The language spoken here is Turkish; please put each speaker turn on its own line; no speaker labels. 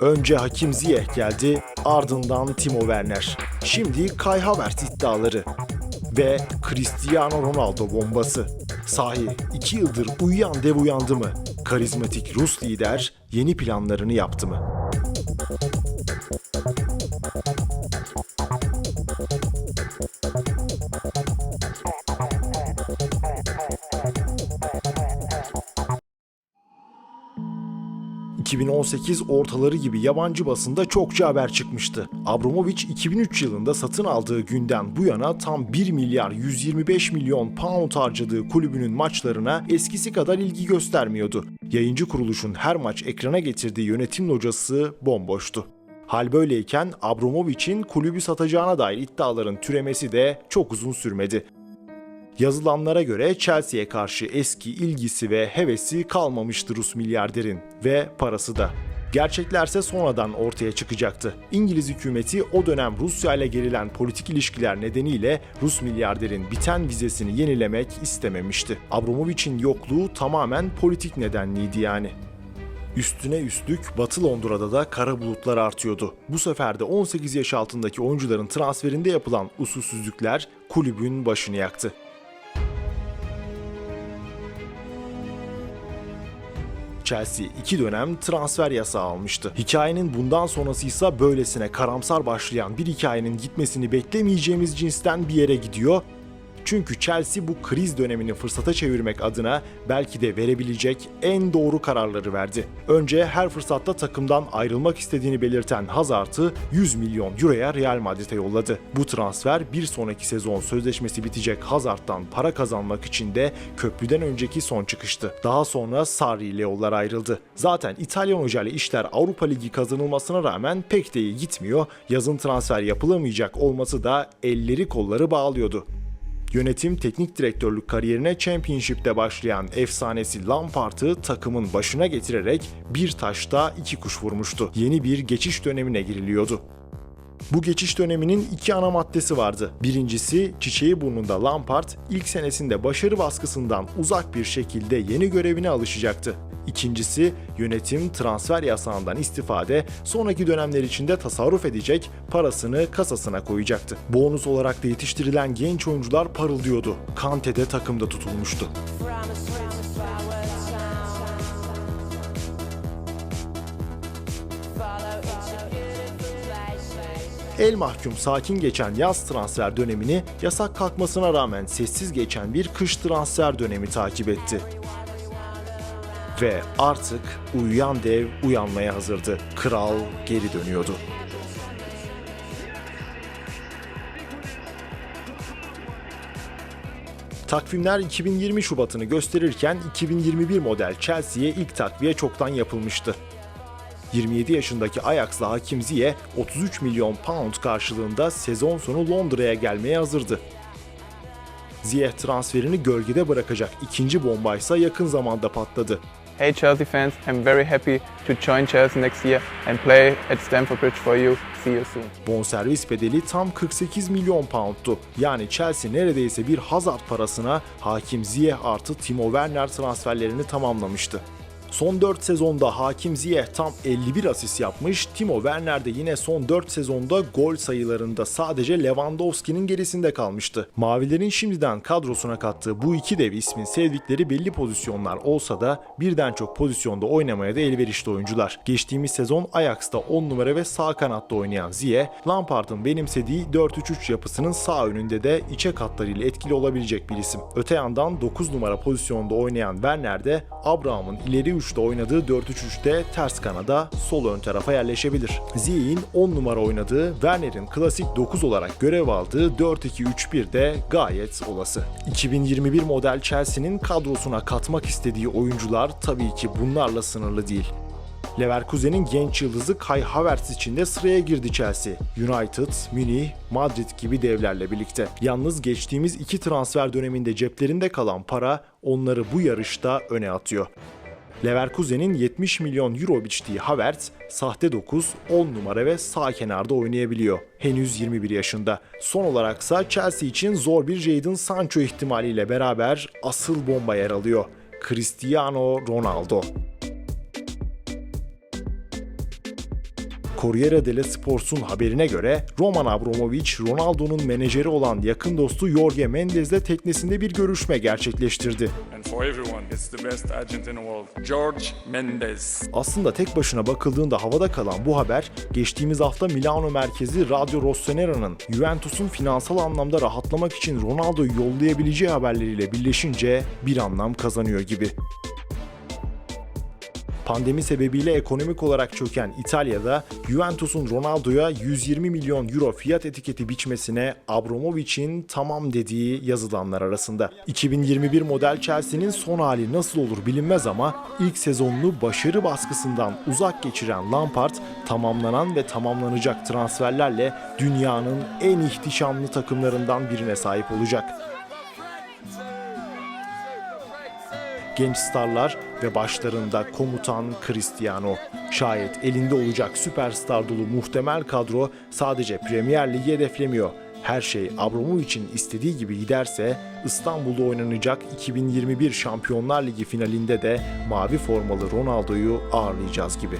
Önce Hakim Ziyech geldi, ardından Timo Werner. Şimdi Kai Havertz iddiaları ve Cristiano Ronaldo bombası. Sahi iki yıldır uyuyan dev uyandı mı? Karizmatik Rus lider yeni planlarını yaptı mı? ...2018 ortaları gibi yabancı basında çokça haber çıkmıştı. Abramovich 2003 yılında satın aldığı günden bu yana tam 1 milyar 125 milyon pound harcadığı kulübünün maçlarına eskisi kadar ilgi göstermiyordu. Yayıncı kuruluşun her maç ekrana getirdiği yönetim locası bomboştu. Hal böyleyken Abramovich'in kulübü satacağına dair iddiaların türemesi de çok uzun sürmedi. Yazılanlara göre Chelsea'ye karşı eski ilgisi ve hevesi kalmamıştı Rus milyarderin ve parası da. Gerçeklerse sonradan ortaya çıkacaktı. İngiliz hükümeti o dönem Rusya ile gerilen politik ilişkiler nedeniyle Rus milyarderin biten vizesini yenilemek istememişti. Abramovich'in yokluğu tamamen politik nedenliydi yani. Üstüne üstlük Batı Londra'da da kara bulutlar artıyordu. Bu sefer de 18 yaş altındaki oyuncuların transferinde yapılan usulsüzlükler kulübün başını yaktı. Chelsea iki dönem transfer yasağı almıştı. Hikayenin bundan sonrası ise böylesine karamsar başlayan bir hikayenin gitmesini beklemeyeceğimiz cinsten bir yere gidiyor çünkü Chelsea bu kriz dönemini fırsata çevirmek adına belki de verebilecek en doğru kararları verdi. Önce her fırsatta takımdan ayrılmak istediğini belirten Hazard'ı 100 milyon euroya Real Madrid'e yolladı. Bu transfer bir sonraki sezon sözleşmesi bitecek Hazard'dan para kazanmak için de köprüden önceki son çıkıştı. Daha sonra Sarri ile yollar ayrıldı. Zaten İtalyan hocayla işler Avrupa Ligi kazanılmasına rağmen pek de iyi gitmiyor. Yazın transfer yapılamayacak olması da elleri kolları bağlıyordu. Yönetim teknik direktörlük kariyerine Championship'te başlayan efsanesi Lampard'ı takımın başına getirerek bir taşta iki kuş vurmuştu. Yeni bir geçiş dönemine giriliyordu. Bu geçiş döneminin iki ana maddesi vardı. Birincisi çiçeği burnunda Lampard ilk senesinde başarı baskısından uzak bir şekilde yeni görevine alışacaktı. İkincisi yönetim transfer yasağından istifade sonraki dönemler içinde tasarruf edecek parasını kasasına koyacaktı. Bonus olarak da yetiştirilen genç oyuncular parıldıyordu. Kante de takımda tutulmuştu. El mahkum sakin geçen yaz transfer dönemini yasak kalkmasına rağmen sessiz geçen bir kış transfer dönemi takip etti. Ve artık uyuyan dev uyanmaya hazırdı. Kral geri dönüyordu. Takvimler 2020 Şubat'ını gösterirken 2021 model Chelsea'ye ilk takviye çoktan yapılmıştı. 27 yaşındaki Ajax'la Hakim Ziyech 33 milyon pound karşılığında sezon sonu Londra'ya gelmeye hazırdı. Ziyech transferini gölgede bırakacak ikinci bombaysa yakın zamanda patladı.
Hey Chelsea fans, I'm very happy to join Chelsea next year and play at Stamford Bridge for you. See you soon.
Bonservis bedeli tam 48 milyon poundtu. Yani Chelsea neredeyse bir Hazard parasına Hakim Ziyech artı Timo Werner transferlerini tamamlamıştı. Son 4 sezonda Hakim Ziyech tam 51 asist yapmış, Timo Werner de yine son 4 sezonda gol sayılarında sadece Lewandowski'nin gerisinde kalmıştı. Mavilerin şimdiden kadrosuna kattığı bu iki dev ismin sevdikleri belli pozisyonlar olsa da birden çok pozisyonda oynamaya da elverişli oyuncular. Geçtiğimiz sezon Ajax'ta 10 numara ve sağ kanatta oynayan Ziyech, Lampard'ın benimsediği 4-3-3 yapısının sağ önünde de içe katlarıyla etkili olabilecek bir isim. Öte yandan 9 numara pozisyonda oynayan Werner de Abraham'ın ileri uçta oynadığı 4-3-3'te ters kanada sol ön tarafa yerleşebilir. Ziyech'in 10 numara oynadığı, Werner'in klasik 9 olarak görev aldığı 4-2-3-1 de gayet olası. 2021 model Chelsea'nin kadrosuna katmak istediği oyuncular tabii ki bunlarla sınırlı değil. Leverkusen'in genç yıldızı Kai Havertz için de sıraya girdi Chelsea. United, Münih, Madrid gibi devlerle birlikte. Yalnız geçtiğimiz iki transfer döneminde ceplerinde kalan para onları bu yarışta öne atıyor. Leverkusen'in 70 milyon euro biçtiği Havertz, sahte 9, 10 numara ve sağ kenarda oynayabiliyor. Henüz 21 yaşında. Son olaraksa Chelsea için zor bir Jadon Sancho ihtimaliyle beraber asıl bomba yer alıyor. Cristiano Ronaldo. Corriere dello Sport'un haberine göre Roman Abramovich, Ronaldo'nun menajeri olan yakın dostu Jorge Mendes'le teknesinde bir görüşme gerçekleştirdi. Aslında tek başına bakıldığında havada kalan bu haber, geçtiğimiz hafta Milano merkezi Radio Rossoneri'nin Juventus'un finansal anlamda rahatlamak için Ronaldo'yu yollayabileceği haberleriyle birleşince bir anlam kazanıyor gibi. Pandemi sebebiyle ekonomik olarak çöken İtalya'da Juventus'un Ronaldo'ya 120 milyon euro fiyat etiketi biçmesine Abramovich'in tamam dediği yazılanlar arasında. 2021 model Chelsea'nin son hali nasıl olur bilinmez ama ilk sezonunu başarı baskısından uzak geçiren Lampard tamamlanan ve tamamlanacak transferlerle dünyanın en ihtişamlı takımlarından birine sahip olacak. Genç starlar ve başlarında komutan Cristiano. Şayet elinde olacak süperstar dolu muhtemel kadro sadece Premier Ligi hedeflemiyor. Her şey Abramovich'in istediği gibi giderse İstanbul'da oynanacak 2021 Şampiyonlar Ligi finalinde de mavi formalı Ronaldo'yu ağırlayacağız gibi.